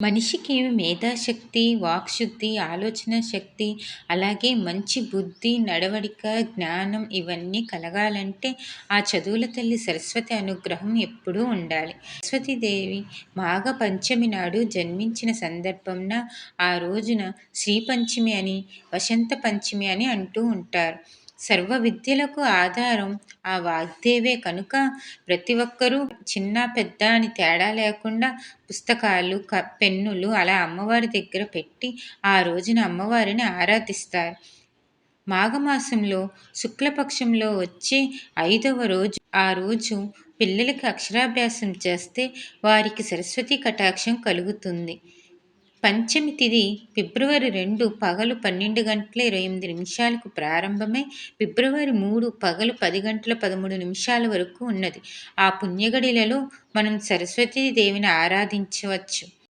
మనిషికి మేధాశక్తి, వాక్శుద్ధి, ఆలోచన శక్తి, అలాగే మంచి బుద్ధి, నడవడిక, జ్ఞానం ఇవన్నీ కలగాలంటే ఆ చదువుల తల్లి సరస్వతి అనుగ్రహం ఎప్పుడూ ఉండాలి. సరస్వతీదేవి మాఘ పంచమి నాడు జన్మించిన సందర్భంన ఆ రోజున శ్రీ పంచమి అని, వసంత పంచమి అని అంటూ ఉంటారు. సర్వ విద్యలకు ఆధారం ఆ వాగ్దేవే కనుక ప్రతి ఒక్కరూ చిన్న పెద్ద అని తేడా లేకుండా పుస్తకాలు, పెన్నులు అలా అమ్మవారి దగ్గర పెట్టి ఆ రోజున అమ్మవారిని ఆరాధిస్తారు. మాఘమాసంలో శుక్లపక్షంలో వచ్చే ఐదవ రోజు ఆ రోజు పిల్లలకి అక్షరాభ్యాసం చేస్తే వారికి సరస్వతి కటాక్షం కలుగుతుంది. పంచమి తిది ఫిబ్రవరి రెండు పగలు పన్నెండు గంటల ఇరవై ఎనిమిది నిమిషాలకు ప్రారంభమై ఫిబ్రవరి మూడు పగలు పది గంటల పదమూడు నిమిషాల వరకు ఉన్నది. ఆ పుణ్యగడిలలో మనం సరస్వతీదేవిని ఆరాధించవచ్చు.